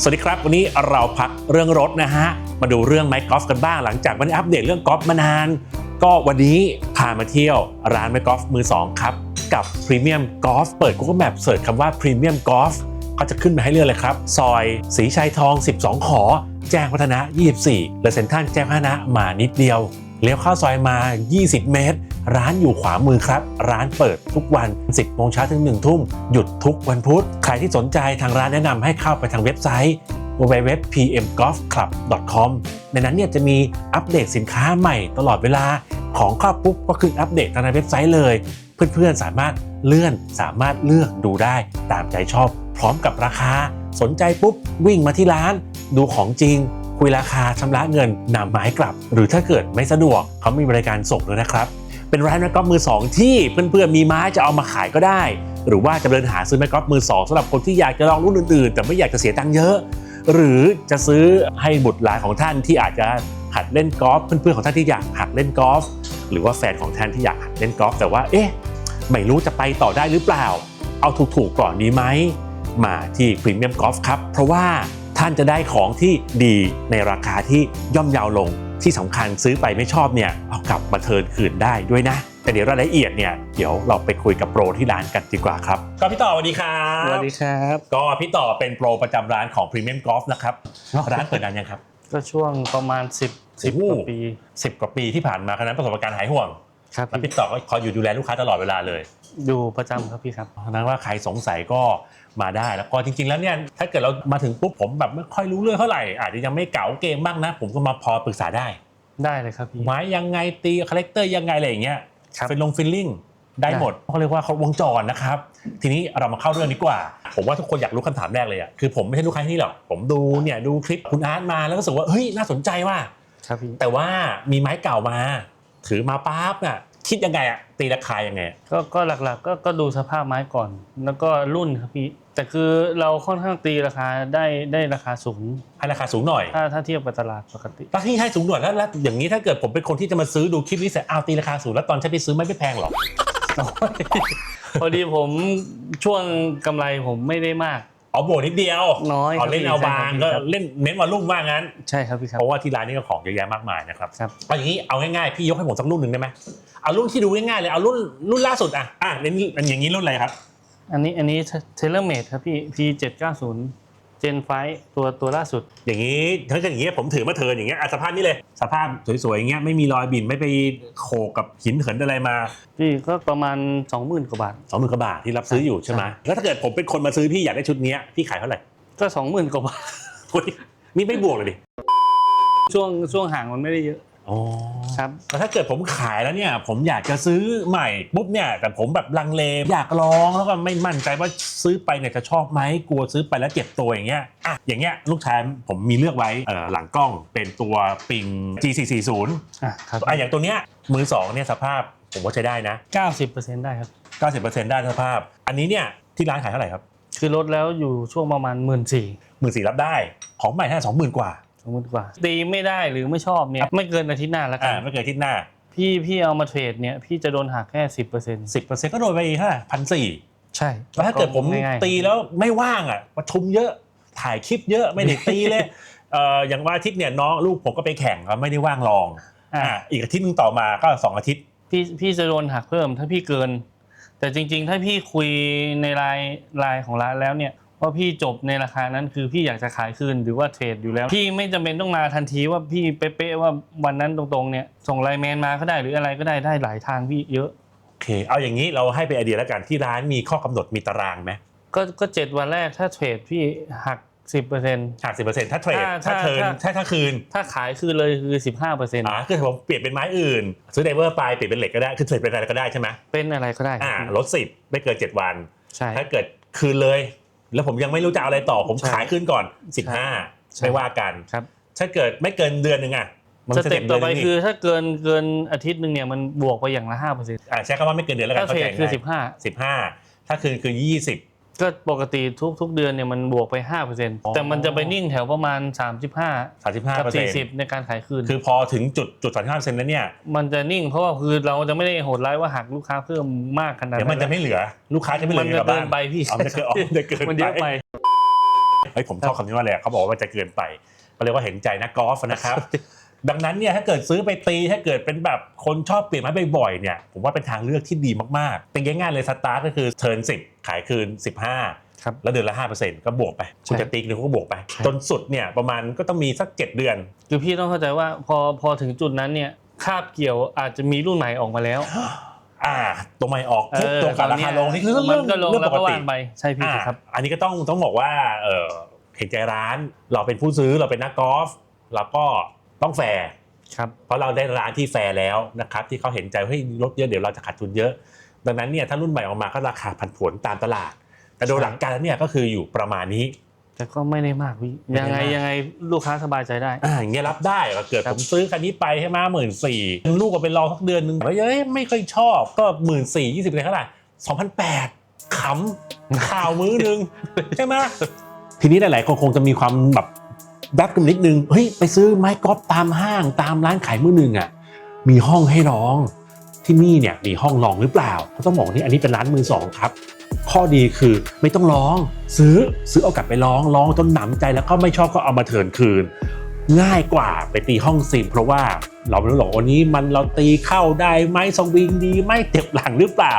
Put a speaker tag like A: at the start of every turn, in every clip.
A: สวัสดีครับ วันนี้เราพักเรื่องรถนะฮะ มาดูเรื่องไมค์กอล์ฟกันบ้างหลังจากไม่ได้อัปเดตเรื่องกอล์ฟมานาน ก็วันนี้พามาเที่ยวร้านไมค์กอล์ฟมือ2ครับกับพรีเมียมกอล์ฟเปิด Google Map เสิร์ชคำว่าพรีเมียมกอล์ฟก็จะขึ้นมาให้เลือกเลยครับ ซอยสีชัยทอง 12 ขอ แจ้งวัฒนะ 24และเซ็นทรัลแจ้งวัฒนะมานิดเดียว เลี้ยวเข้าซอยมา 20 เมตร ร้านอยู่ขวามือครับ ร้านเปิดทุกวัน 10 โมงเช้าถึง 1 ทุ่ม หยุดทุกวันพุธ ใครที่สนใจทางร้านแนะนำให้เข้าไปทางเว็บไซต์ www.pmgolfclub.com ในนั้นเนี่ยจะมีอัปเดตสินค้าใหม่ตลอดเวลาของเข้าปุ๊บก็ขึ้นอัปเดตทางในเว็บไซต์เลย เพื่อนๆสามารถเลื่อนสามารถเลือกดูได้ตามใจชอบ พร้อมกับราคา สนใจปุ๊บวิ่งมาที่ร้าน ดูของจริง คุยราคาชำระเงินนำมาให้กลับ หรือถ้าเกิดไม่สะดวกเขามีบริการส่งด้วยนะครับ เป็นร้านแมกกอล์ฟมือสองที่เพื่อนๆมีไม้จะเอามาขายก็ได้ หรือว่าจะเดินหาซื้อแมกกอล์ฟมือสองสำหรับคนที่อยากจะลองรุ่นอื่นๆ แต่ไม่อยากจะเสียตังค์เยอะ หรือจะซื้อให้บุตรหลานของท่านที่อาจจะหัดเล่นกอล์ฟเพื่อนๆของท่านที่อยากหัดเล่นกอล์ฟหรือว่าแฟนของท่านที่อยากหัดเล่นกอล์ฟแต่ว่าเอ๊ะไม่รู้จะไปต่อได้หรือเปล่า เอาถูกๆก่อนดีไหมมาที่พรีเมียมกอล์ฟครับเพราะว่า ท่านจะได้ของที่ดีในราคาที่ย่อมเยาวลงที่สำคัญซื้อไปไม่ชอบเนี่ยเอากลับมาเทิร์นคืนได้ด้วยนะ แต่เดี๋ยวรายละเอียดเนี่ยเดี๋ยวเราไปคุยกับโปรที่ร้านกันดีกว่าครับ ก็พี่ต่อสวัสดีครับ
B: สวัสดีครับ
A: ก็พี่ต่อเป็นโปรประจำร้านของพรีเมียมกอล์ฟนะครับร้านเปิดนานยังครับ
B: ก็ช่วงประมาณ 10 10
A: โอ้
B: กว่าปี
A: 10 กว่าปีที่ผ่านมาคณะประสบการณ์หายห่วง
B: ครับ
A: แล้วพี่ต่อก็คอยอยู่ดูแลลูกค้าตลอดเวลาเลย
B: อยู่ประจำครับพี่ครับ
A: เพราะฉะนั้นว่าใครสงสัยก็ มาได้แล้วก็จริง ๆ แล้วเนี่ยถ้าเกิดเรามาถึงปุ๊บผมแบบไม่ค่อยรู้เรื่องเท่าไหร่อาจจะยังไม่เก๋าเกมบ้างนะ ผมก็มาพอปรึกษาได้
B: ได้เลยครับพี่
A: ไม้ยังไงตีคาแรคเตอร์ยังไงอะไรอย่างเงี้ย
B: ครับ
A: เป็นลงฟิลลิ่งได้หมดเขาเรียกว่าเขาวงจรนะครับ ทีนี้เรามาเข้าเรื่องดีกว่า ผมว่าทุกคนอยากรู้คำถามแรกเลยอะคือผมไม่ใช่ลูกค้าที่นี่หรอกผมดูเนี่ยดูคลิปคุณอาร์ตมาแล้วก็รู้สึกว่าเฮ้ยน่าสนใจว่า
B: ครับพี่
A: แต่ว่ามีไม้เก่ามา ถือมาปั๊บน่ะ คิดยังไงอะตีราคายังไงอะ
B: ก็ก็หลักๆก็ก็ดูสภาพไม้ก่อน แล้วก็รุ่นครับพี่แต่คือเราค่อนข้างตีราคาได้ได้ราคาสูง
A: ให้ราคาสูงหน่อย
B: ถ้าถ้าเทียบกับตลาดปกติ
A: ถ้าที่ให้สูงหน่อยแล้วแล้วอย่างนี้ถ้าเกิดผมเป็นคนที่จะมาซื้อดูคลิปนี้เสร็จเอาตีราคาสูงแล้วตอนฉันไปซื้อไม่ไม่แพงหรอก
B: พอดีผมช่วงกำไรผมไม่ได้มาก
A: เอาโบนิดเดียว
B: น้อย
A: เอาเล่นเอาบางก็
B: ครับ
A: เล่นเน้นวอลลุ่มว่างั้น
B: ใช่ครับพี่ครับ
A: เพราะว่าที่ร้านนี้ก็ของเยอะแยะมากมายนะครับ
B: ครับ
A: เอาอย่างนี้เอาง่ายๆพี่ยกให้ผมสักรุ่นหนึ่งได้ไหมเอารุ่นที่ดูง่ายๆเลยเอารุ่นรุ่นล่าสุดอะอะเน้นอันอย่างนี้รุ่นอะไรครับ
B: อันนี้อันนี้เทเลเมดครับพี่ P790 Gen 5ตัวตัวล่าสุด
A: อย่างนี้ถ้าเกิดอย่างนี้ผมถือมาเทิร์นอย่างเงี้ยอะสภาพนี้เลย สภาพสวยๆอย่างเงี้ยไม่มีรอยบิ่นไม่ไปโขกกับหินเหินอะไรมา
B: พี่ก็ประมาณ 20,000กว่าบาท
A: สองหมื่นกว่าบาทที่รับซื้ออยู่ใช่ไหมแล้วถ้าเกิดผมเป็นคนมาซื้อพี่อยากได้ชุดเนี้ยพี่ขายเท่าไหร่
B: ก็ 20,000กว่าบาท
A: เฮ้ยนี่ไม่บวกเลยดิ
B: ช่วงช่วงห่างมันไม่ได้เยอะ
A: อ๋อ
B: ครับ
A: แล้วถ้าเกิดผมขายแล้วเนี่ย ผมอยากจะซื้อใหม่ปุ๊บเนี่ย แต่ผมแบบลังเลอยากลองแล้วก็ไม่มั่นใจว่าซื้อไปเนี่ยจะชอบไหมกลัวซื้อไปแล้วเจ็บตัวอย่างเงี้ยอะอย่างเงี้ยลูกชายผมมีเลือกไว้เอ่อหลังกล้องเป็นตัวปิง G440
B: อะครับ
A: อะอย่างตัวเนี้ยมือสองเนี่ยสภาพผมว่าใช้ได้นะ
B: 90%ได้ครับ
A: 90%ได้สภาพ อันนี้เนี่ยที่ร้านขายเท่าไหร่ครับ
B: คือลดแล้วอยู่ช่วงประมาณ1 4ื่นสี่
A: หมื่นสี่รับได้ ของใหม่แค่สองหมื่นกว่า
B: สมมติกว่า ตีไม่ได้หรือไม่ชอบเนี่ยไม่เกินอาทิตย์หน้าแล้วกั
A: อ่านไม่เกินอาที่หน้า
B: พี่พี่เอามาเทรดเนี่ยพี่จะโดนหักแค่10%
A: 10%ก็โดนไปเท่าไหร่พันสี่
B: ใช่
A: แล้วถ้าเกิดผม
B: ง่ายๆ
A: ตีแล้วไม่ว่างอะประชุมเยอะถ่ายคลิปเยอะไม่ได้ตีเลยเอ่ออย่างว่าอาทิตย์เนี่ยน้องลูกผมก็ไปแข่งก็ไม่ได้ว่างลอง
B: อะ
A: อะอีกอาทิตย์หนึงต่อมาก็สองอาทิตย์
B: พี่พี่จะโดนหักเพิ่มถ้าพี่เกิน แต่จริง ๆ ถ้าพี่คุยในไลน์ไลน์ของร้านแล้วเนี่ย ว่าพี่จบในราคานั้นคือพี่อยากจะขายคืนหรือว่าเทรดอยู่แล้ว พี่ไม่จำเป็นต้องมาทันทีว่าพี่เป๊ะๆว่าวันนั้นตรงๆเนี่ยส่งไลน์แมนมาก็ได้หรืออะไรก็ได้ได้หลายทางพี่เยอะ
A: โอเค เอาอย่างนี้เราให้เป็นไอเดียแล้วกันที่ร้านมีข้อกำหนดมีตารางไหม
B: ก็ก็เจ็ดวันแรกถ้าเทรดพี่หักสิบเปอร์เซ็นต์
A: หักสิบเปอร์เซ็นต์ถ้าเทรด
B: ถ้า
A: ถ้าเทิร์น
B: ถ้า
A: ถ้า ถ้าคืน
B: ถ้าขายคืนเลยคือสิบห้าเปอร์เซ็นต์
A: อ่าคือผมเปลี่ยนเป็นไม้อื่นซื้อไดเวอร์ไปเปลี่ยนเป็นเหล็กก็ได้คือเทรดเป็นอะไรก็ได้ใช่ไหม
B: เป็นอะไรก็ได้
A: อ่าลดสิบไม่เกินเจ็ดวัน
B: ใช่
A: ถ้าเกิดคืนเลย แล้วผมยังไม่รู้จะเอาอะไรต่อผม
B: ใช่
A: ขายคืนก่อนสิบห้า
B: ใช่
A: ไม่ว่ากัน
B: ครับ
A: ถ้าเกิดไม่เกินเดือนหนึ่งอะมัน
B: ส
A: จะ
B: เต็ปต่อไป
A: เดืนหนึ่ง
B: คือถ้าเกินเกินอาทิตย์หนึ่งเนี่ยมันบวกไปอย่างละห้าเปอร์เซ็นต์
A: อ่าใช้คำว่าไม่เกินเดือนแล้วกั
B: ถ้านเทรดคือสิบห้า
A: สิบห้าถ้าคืนคือยี่สิบ
B: ก็ปกติทุกทุกเดือนเนี่ยมันบวกไปห้าเปอร์เซ็นต์
A: อ๋อ
B: แต่มันจะไปนิ่งแถวประมาณสามสิบห้า
A: สามสิบห้า
B: กับ
A: เปอร์เซ็น
B: สี่
A: ต์
B: สิบในการขายคืน
A: คือพอถึงจุดจุดสามสิบห้าเปอร์เซ็นต์แล้วเนี่ย
B: มันจะนิ่งเพราะว่าคือเราจะไม่ได้โหดร้ายว่าหักลูกค้าเพิ่มมากขนาด
A: เดี๋ยวมันจะไม่เหลือลูกค้าจะไม่เหลื
B: มั
A: อนอยู่
B: จะ
A: กับ
B: เกิ
A: บ้าน
B: นไปพี่
A: อ๋อมันจะเกินอ๋อมันจะเกิน
B: มันเยอะไป
A: พเฮ้ยผมชอบคำนี้ว่าอะไรเขาบอกว่ามันจะเกินไปก็เรียกว่าเห็นใจนักกอล์ฟนะครับ ดังนั้นเนี่ยถ้าเกิดซื้อไปตีถ้าเกิดเป็นแบบคนชอบเปลี่ยนไม้บ่อยๆเนี่ยผมว่าเป็นทางเลือกที่ดีมากๆเป็นง่ายๆเลยสตาร์ทก็คือเทิร์นสิบขายคืน 15
B: ครับ
A: แล้วเดือนละ 5%ก็บวกไป คุณ
B: ใช่
A: จะตีหนึ่งก็บวกไป
B: ใช่
A: จนสุดเนี่ยประมาณก็ต้องมีสัก 7 เดือน
B: คือพี่ต้องเข้าใจว่าพอพอถึงจุดนั้นเนี่ยคาบเกี่ยวอาจจะมีรุ่นใหม่ออกมาแล้ว
A: อ่า ตัวใหม่ออกปุ๊บ
B: เออ
A: ตัวกับราคาลงนี่คือเรื่อง
B: มันก็ลง
A: เรื่อง
B: แล้
A: ป
B: ว
A: ก
B: ก็
A: ติ
B: ว่างไปใช่พี่
A: อ่า
B: ครับ
A: อันนี้ก็ต้องต้องบอกว่าเออเห็นใจร้านเราเป็นผู้ซื้อเราเป็นนักกอล์ฟเราก็ ต้องแฟร์
B: ครับ
A: เพราะเราได้ร้านที่แฟร์แล้วนะครับที่เขาเห็นใจว่าเฮ้ยลดเยอะเดี๋ยวเราจะขาดทุนเยอะ ดังนั้นเนี่ยถ้ารุ่นใหม่ออกมาก็ราคาผันผวนตามตลาด แต่โดยหลักการแล้วเนี่ยก็คืออยู่ประมาณนี้
B: แต่ก็ไม่ได้มากพี่
A: ไม่ได้
B: ยังไง
A: มาก
B: ยังไงลูกค้าสบายใจได้
A: อ่าอย่างเงี้ยรับได้ก็เกิด
B: ครั
A: ผ
B: บ
A: มซื้อคันนี้ไปให้มาหมื่นสี่ลูกก็ไปรอสักเดือนหนึงแล้วเอ้ยไม่ค่อยชอบก็หมื่นสี่ยี่สิบเลยเท่าไหร่สองพันแปดขำข่าวมื้อหนึงใช่ไหมทีนี้หลายๆคนคงจะมีความแบบ แบ็กกันนิดนึงเฮ้ยไปซื้อไม้กอล์ฟตามห้างตามร้านขายมือหนึ่งอะมีห้องให้ลองที่นี่เนี่ยมีห้องลองหรือเปล่าเขาต้องบอกนี่อันนี้เป็นร้านมือสองครับ ข้อดีคือไม่ต้องลองซื้อซื้อเอากลับไปลองลองจนหนำใจแล้วก็ไม่ชอบก็เอามาเถินคืน ง่ายกว่าไปตีห้องซิมเพราะว่าเราไม่รู้หรอกวันนี้มันเราตีเข้าได้ไหมสวิงดีไหมเจ็บหลังหรือเปล่า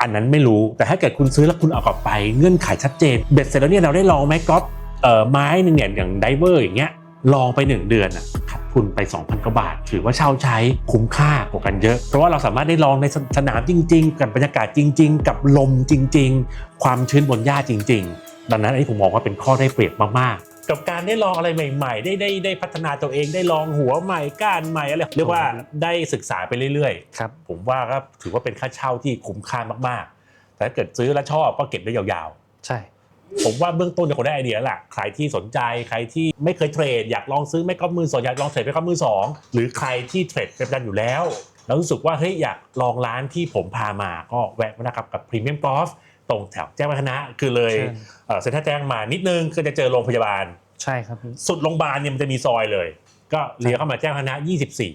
A: อันนั้นไม่รู้แต่ถ้าเกิดคุณซื้อแล้วคุณเอากลับไปเงื่อนไขชัดเจนเบ็ดเสร็จแล้วเนี่ยเราได้ลองไหมก๊อฟเอ่อ ไม้หนึ่งเนี่ยอย่างไดเวอร์อย่างเงี้ยลองไป 1 เดือนอะขาดทุนไป 2,000กว่าบาท ถือว่าเช่าใช้คุ้มค่ากว่ากันเยอะ เพราะว่าเราสามารถได้ลองในสนามจริง ๆ กับบรรยากาศจริง ๆ กับลมจริง ๆ ความชื้นบนหญ้าจริง ๆ ดังนั้นอันนี้ผมมองว่าเป็นข้อได้เปรียบมากๆ กับการได้ลองอะไรใหม่ ๆ ได้ได้ได้พัฒนาตัวเองได้ลองหัวใหม่ก้านใหม่อะไรเรียกว่าได้ศึกษาไปเรื่อยๆ
B: ครับ
A: ผมว่าก็ถือว่าเป็นค่าเช่าที่คุ้มค่ามากๆ แต่ถ้าเกิดซื้อแล้วชอบก็เก็บได้ยาว
B: ใช่
A: ๆ ผมว่าเบื้องต้นจะคงได้ไอเดียแล้วล่ะใครที่สนใจใครที่ไม่เคยเทรดอยากลองซื้อไม่ก็มือสองอยากลองเทรดไม่ก็มือสองหรือใครที่เทรดเป็นประจำอยู่แล้วแล้วรู้สึกว่าเฮ้ยอยากลองร้านที่ผมพามาก็แวะมานะครับกับพรีเมียมกอล์ฟตรงแถวแจ้งวัฒนะคือเลย
B: ใช่
A: เอ่อเซ็นทรัลแจ้งมานิดนึงคือจะเจอโรงพยาบาล
B: ใช่ครับพี่
A: สุดโรงพยาบาลเนี่ยมันจะมีซอยเลย ก็เลี้ยวเข้ามาแจ้งวัฒนะ 24
B: ยี่สิบสี่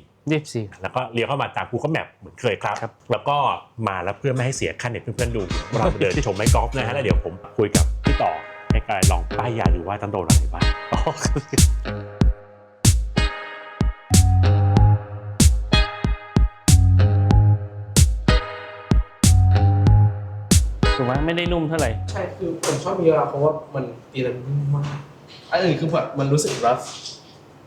A: แล้วก็เลี้ยวเข้ามาตาม Google Map เหมือนเคยครับ
B: ครับ
A: แล้วก็มาแล้วเพื่อไม่ให้เสียค่าเน็ตเพื่อนๆดูเรามาเดินชมไม้กอล์ฟนะฮะแล้วเดี๋ยวผมคุยกับพี่ ต่อให้กายลองป้ายยาดูว่าต้องโดนอะไรบ้าง
B: อ๋อครับถูกไหมไม่ได้นุ่มเท่าไหร่
C: ใช่คือผมชอบมีเวลาเพราะว่ามันตีแล้วนุ่มมากอันอื่นคือแบบมันรู้สึกรัฟ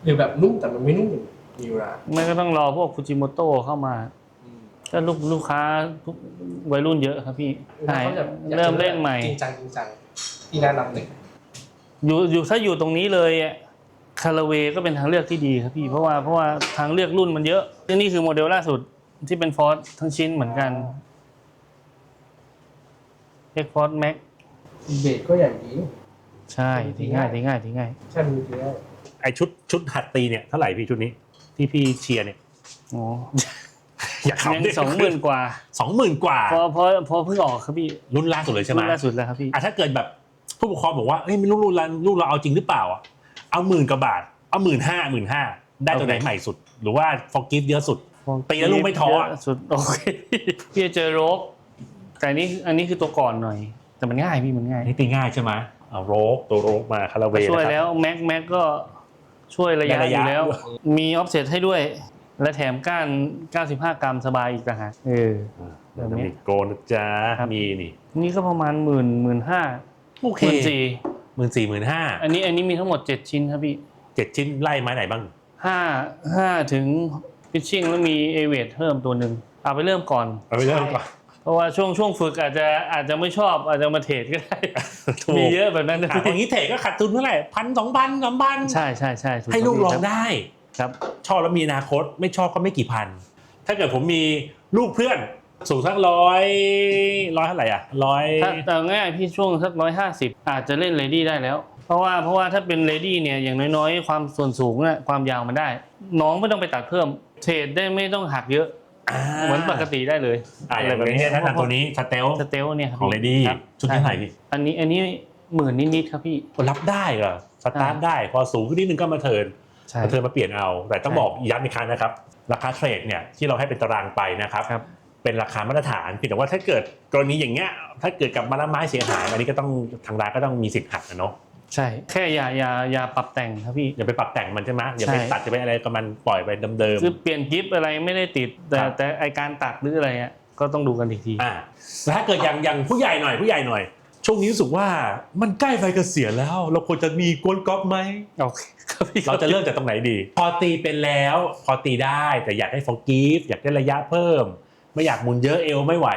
C: หรือแบบนุ่มแต่มันไม่นุ่มเหมือนมีเวลา
B: ไม่ก็ต้องรอพวกฟูจิโมโตะเข้ามาก็ลูกลูกค้าทุกวัยรุ่นเยอะครับพี่ใช่
C: ขาจะอยากจะ
B: เริ่มเล่นใหม่
C: จริงจังจริงจัง ที่แนะนำหนึ่ง
B: อยู่อยู่ถ้าอยู่ตรงนี้เลยคาราเวก็เป็นทางเลือกที่ดีครับพี่เพราะว่าเพราะว่าทางเลือกรุ่นมันเยอะซึ่งนี่คือโมเดลล่าสุดที่เป็นฟอร์สทั้งชิ้นเหมือนกันเอ็กฟอร์สแม็ก
C: เบสก็ใหญ่ดี
B: ใช่ทีง่ายทีง่ายทีง่าย
C: ใช่มันคือได้
A: ไอชุดชุดหัดตีเนี่ยเท่าไหร่พี่ชุดนี้ ที่พี่เชียร์เนี่ย
B: โอ้
A: อย่า
B: ยัง
A: ขำดิ
B: สองหมื่นกว่า
A: สองหมื่นกว่า
B: พอพอพอเพิ่งออกครับพี่
A: รุ่นล่าสุดเลยใช่ไหม
B: รุ่นล่าสุดแล้วครับพี่
A: อะถ้าเกิดแบบ ผู้ปกครองบอกว่าเอ้ยไม่รู้รุ่นเรารุ่นเราเอาจริงหรือเปล่าอะเอาหมื่นกว่าบาทเอาหมื่นห้าหมื่นห้าได้ตัวไหนใหม่สุด หรือว่าฟอร์กิฟเยอะสุดตีแล้วลูกไม่ท้อ
B: เยะสุดโอเคพี่จะเจอโรกแต่อันนี้อันนี้คือตัวก่อนหน่อย แต่มันง่ายพี่มันง่าย
A: นี่ตีง่ายใช่ไหมเอาโรกตัวโรกมาคาราเว
B: ช่วย
A: นะครับ
B: แล้วแม็กแม็กก็ช่วยระยะ
A: ได้ระ
B: อยะยู่แล้ว
A: ด้วย
B: มีออฟเซตให้ด้วย และแถมก้าน 95 กรัมสบายอีกต่างหากเออ
A: เดี๋ยวจะมีโกนนะจ๊ะ
B: ครับ
A: มีนี่
B: นี่ก็ประมาณหมื่นหมื่นห้า
A: โอเค
B: หมื่นสี่
A: หมื่นสี่หมื่นห้า
B: อันนี้อันนี้มีทั้งหมด7ชิ้นครับพี่
A: เจ็ดชิ้นไล่ไม้ไหนบ้าง
B: ห้าห้าถึงพิชชิ่งแล้วมีเอเวทเพิ่มตัวหนึ่งเอาไปเริ่มก่อน
A: เอาไปเริ่มก่อน
B: เพราะว่าช่วงช่วงฝึกอาจจะอาจจะไม่ชอบอาจจะมาเทรดก็ได้
A: ถูก
B: มีเยอะแบบนั้นนะ
A: อะอย่างนี้เทรดก็ขาดทุนเท่าไหร่พันสองพันสามพัน
B: ใช่ใช่ใช่ถู
A: ให้ลูกลอง
B: ครับ
A: ได้
B: ครับ
A: ชอบแล้วมีอนาคตไม่ชอบก็ไม่กี่พัน ถ้าเกิดผมมีลูกเพื่อน สูงสักร้อยร้อยเท่าไหร่อะร้อย
B: ถ้าแต่ง่ายพี่ช่วงสักร้อยห้าสิบอาจจะเล่นเลดี้ได้แล้ว เพราะว่าเพราะว่าถ้าเป็นเลดี้เนี่ยอย่างน้อยๆ ความส่วนสูงน่ะความยาวมันได้ น้องไม่ต้องไปตัดเพิ่มเทรดได้ไม่ต้องหักเยอะ เหมือนปกติได้เลย
A: อ่าอย่างนี้นะทำตัวนี้สเตล
B: สเตลเนี่ยครับ
A: ของเลดี้
B: ครับ
A: ชุดเท่าไหร่พี่
B: อันนี้อันนี้หมื่นนิดๆครับพี่
A: รับได้เหรอสตาร์ทได้พอสูงขึ้นนิดนึงก็มาเทิร์น
B: ใช่
A: มาเทิร์นมาเปลี่ยนเอา แต่ต้อง
B: ใช่
A: บอกย้ำอีกครั้งนะครับราคาเทรดเนี่ยที่เราให้เป็นตารางไปนะครับ
B: ครับ
A: เป็นราคามาตรฐานเพียงแต่ว่าถ้าเกิดกรณีอย่างเงี้ยถ้าเกิดกับมาละไม้เสียหาย อันนี้ก็ต้องทางร้านก็ต้องมีสิทธิ์หักนะเนาะ
B: ใช่แค่อย่าอย่าอย่าปรับแต่งครับพี่
A: อย่าไปปรับแต่งมันใช่ไหมอย่าไป
B: ใช่
A: ตัดจะไปอะไรกับมันปล่อยไปเดิม
B: คือเปลี่ยนกิฟอะไรไม่ได้ติด แต่
A: ครับ
B: แต่ไอการตัดหรืออะไรอะก็ต้องดูกันอีกที
A: ๆอ่าแต่ถ้าเกิดอย่างอย่างผู้ใหญ่หน่อยผู้ใหญ่หน่อย ช่วงนี้รู้สึกว่ามันใกล้ไฟเกษียณแล้ว เราควรจะมีกวนกอล์ฟไหม
B: โอเคครับพี่
A: เราจะเริ่มจากตรงไหนดี พอตีเป็นแล้ว พอตีได้แต่อยากได้ฟอร์กีฟอยากได้ระยะเพิ่ม ไม่อยากหมุนเยอะเอวไม่ไหว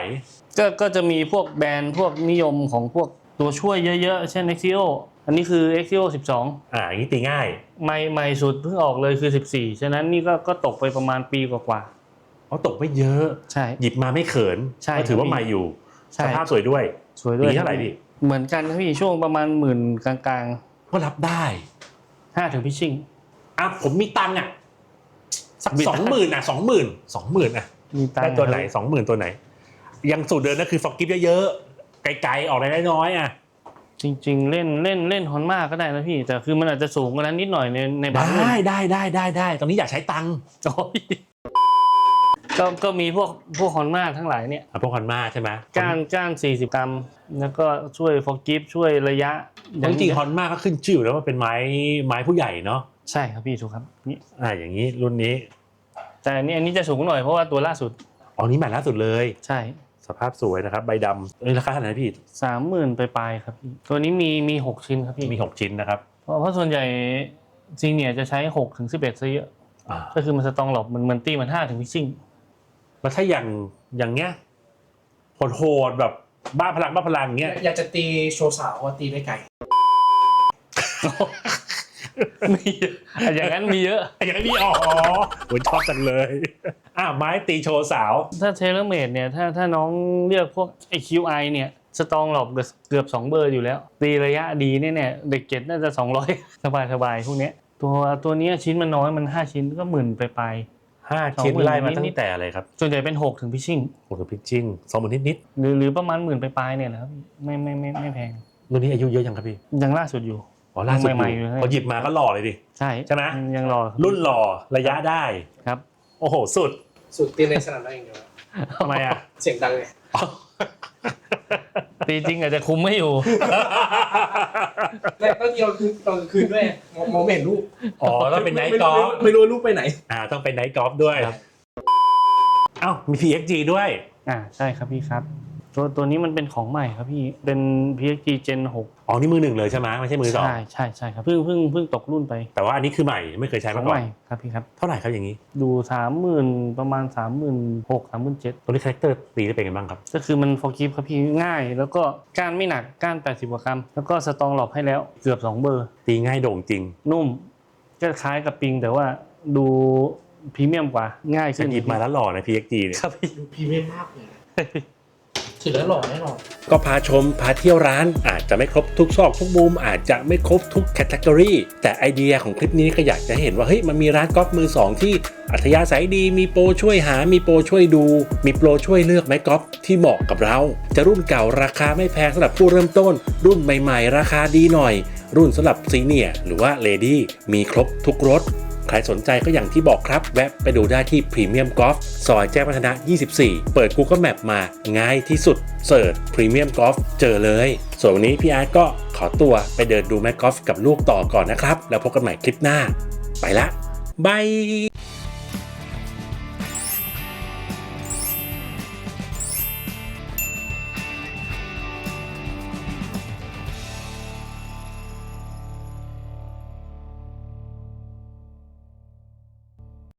B: ก็ก็จะมีพวกแบรนด์พวกนิยมของพวกตัวช่วยเยอะๆ เช่น Exio อันนี้คือ Exio 12
A: อ่าอย่างนี้ตีง่าย
B: ใหม่ใหม่สุดเพิ่งออกเลยคือ 14 ฉะนั้นนี่ก็ก็ตกไปประมาณปีกว่า
A: เพราะตกไม่เยอะ
B: ๆใช่
A: หยิบมาไม่เขิน
B: ใช่
A: ก็ถือว่า
B: ครับ
A: ใหม่อยู่
B: ใช่
A: สภาพสวยด้วย
B: สวยด้วย
A: ปีเท่าไหร่พี่
B: เหมือนกันครับพี่ช่วงประมาณหมื่นกลาง
A: ก็รับได้
B: ๆ5ถึงพิชชิ่ง
A: อะผมมีตังค์อะสัก
B: มีตั
A: ส
B: ง
A: อง
B: ค์
A: หมื่นอะสองหมื่นสองหมื่นอะ
B: มีตัง
A: ได้
B: ค์
A: ตัวไหน
B: ครับ
A: สองหมื่นตัวไหน ยังสูตรเดิมก็คือฟอกกิฟเยอะๆ ไกลๆ ออกได้น้อยๆอะ
B: จริง ๆ เล่นเล่นเล่นฮอนมาก็ได้นะพี่ แต่คือมันอาจจะสูงกว่านั้นนิดหน่อยในในบางรุ่น
A: ได้ได้ได้ได้ได้ตอนนี้อยากใช้ตังค์
B: โอ้ยก็ก็มีพวกพวกฮอนมาทั้งหลายเนี่ย
A: อะพวกคอนมาใช่ไหม
B: ก้านก้าน40กรัมแล้วก็ช่วยฟอร์กิฟช่วยระยะ
A: จริงๆคอนมาก็ขึ้นชื่อแล้วว่าเป็นไม้ไม้ผู้ใหญ่เนาะ
B: ใช่ครับพี่ถูกครับนี่
A: อ่าอย่างนี้รุ่นนี้
B: แต่อันนี้อันนี้จะสูงหน่อยเพราะว่าตัวล่าสุด
A: อ๋อนี้ใหม่ล่าสุดเลย
B: ใช่
A: สภาพสวยนะครับ ใบดำเอ้ยราคาเท่าไหร่นะพี่
B: สามหมื่นไปลายๆครับพี่ตัวนี้มีมีหกชิ้นครับพี่
A: มี6ชิ้นนะครับ
B: เพราะเพราะส่วนใหญ่ซีเนียจะใช้หกถึงสิบเอ็ดซะเยอะ
A: อ่า
B: ก็คือมันสตองหลบมันมันตีมันห้าถึงพิชชิ่ง
A: แล้วถ้าอย่างอย่างเงี้ยโหดๆแบบบ้าพลังบ้าพลังเงี้ย
C: อยากจะตีโชว์สาวว่าตีไม่ไกล
B: มีเยอะอะอย่างนั้นมีเยอะ
A: อย่างนี้อ๋อผมชอบจังเลย อะไม้ตีโชว์สาว
B: ถ้าเทเลเมดเนี่ยถ้าถ้าน้องเลือกพวก AQI เนี่ยสตองหลบเกือบสองเบอร์อยู่แล้ว ตีระยะดีเนี่ยเนี่ยเด็กเก็ตน่าจะ 200 สบายสบายๆพวกเนี้ยตัวตัวเนี้ยชิ้นมันน้อยมัน 5 ชิ้นก็หมื่นไปลาย
A: ห้าชิ้น
B: สองหมื่น
A: ไล่มา
B: นิ
A: ตั้
B: ด
A: งแต่อะไรครับ
B: ๆส่วนใหญ่เป็น6ถึงพิชชิ่ง
A: โอ้โหพิชชิ่งสองหมื่นนิด
B: หรือหรือประมาณหมื่นไปลายๆเนี่ยแหละครับไม่ไม่ไม่ไม่แพง
A: ๆรุ่นนี้อายุเยอะยังครับพี่
B: ยังล่าสุดอยู่
A: อ๋อล่าสุด
B: ใหม่ๆอยู่เลย
A: พอหยิบมาก็หล่อเลยดิ
B: ใช่
A: ใช่ไหม
B: ยังรอ
A: รุ่นหล่อระยะได้
B: ครับ
A: โอ้โหสุด
C: สุดตีในสนามได้อย่างเดียว
A: ทำไมอะ
C: เสียงดังไง
B: ตีจริงอาจจะคุมไม่อยู่
C: แต่ต้องเดียวคือตอนกลางคืนด้วยมองมองไม่เห็นรูป
A: อ๋อต้องเป็นไนท์กอล์ฟ
C: ไม่รู้ว่ารูปไปไหน
A: อ่าต้องเป็นไนท์กอล์ฟด้วย
B: ครับ
A: เอ้ามี PXG ด้วย
B: อ่าใช่ครับพี่ครับ ตัวตัวนี้มันเป็นของใหม่ครับพี่เป็น PXG Gen 6
A: อ๋อนี่มือหนึ่งเลยใช่ไหมไม่ใช่มือสอง
B: ใช่ใช่ใช่ครับเพิ่งเพิ่งเพิ่งตกรุ่นไป
A: แต่ว่าอันนี้คือใหม่ไม่เคยใช้
B: ขอ
A: มางก่อ
B: ให
A: น
B: ม่ครับพี่ครับ
A: เท่าไหร่ครับอย่างนี้
B: ดูสามหมื่นประมาณสามหมื่นหกสามหมื่นเจ็ด
A: ตัวนี้คาแรคเตอร์ตีได้เป็นไงบ้างครับ
B: ก็คือมันฟอร์กิฟครับพี่ง่าย แล้วก็ก้านไม่หนักก้าน80กว่ากรัมแล้วก็สตองหลบให้แล้วเกือบ2เบอร์
A: ตีง่ายโด่งจริง
B: นุ่มก็คล้ายกับปิงแต่ว่าดูพรีเมียมกว่าง่าย
A: จะ
B: ขึ้น
A: หยิบมาแล้วหล่อใน PXG เนี่ย
B: ครับพี่
C: ดูพรีเมียมมากเลย ถือแล้วหล่อแน่นอน
A: ก็พาชมพาเที่ยวร้านอาจจะไม่ครบทุกซอกทุกมุมอาจจะไม่ครบทุกแคตตากรีแต่ไอเดียของคลิปนี้ก็อยากจะเห็นว่าเฮ้ยมันมีร้านกอล์ฟมือสองที่อัธยาศัยดีมีโปรช่วยหา มีโปรช่วยดู มีโปรช่วยเลือกไม้กอล์ฟที่เหมาะกับเรา จะรุ่นเก่าราคาไม่แพงสำหรับผู้เริ่มต้น รุ่นใหม่ ๆ ราคาดีหน่อย รุ่นสำหรับซีเนียร์หรือว่าเลดี้มีครบทุกรถ ใครสนใจก็อย่างที่บอกครับ แวะไปดูได้ที่พรีเมียมกอล์ฟซอยแจ้งวัฒนะ 24 เปิด Google Map มาง่ายที่สุดเสิร์ชพรีเมียมกอล์ฟเจอเลย ส่วนวันนี้พี่อาร์ตก็ขอตัวไปเดินดูแม็กกอล์ฟกับลูกต่อก่อนนะครับ แล้วพบกันใหม่คลิปหน้า ไปละบาย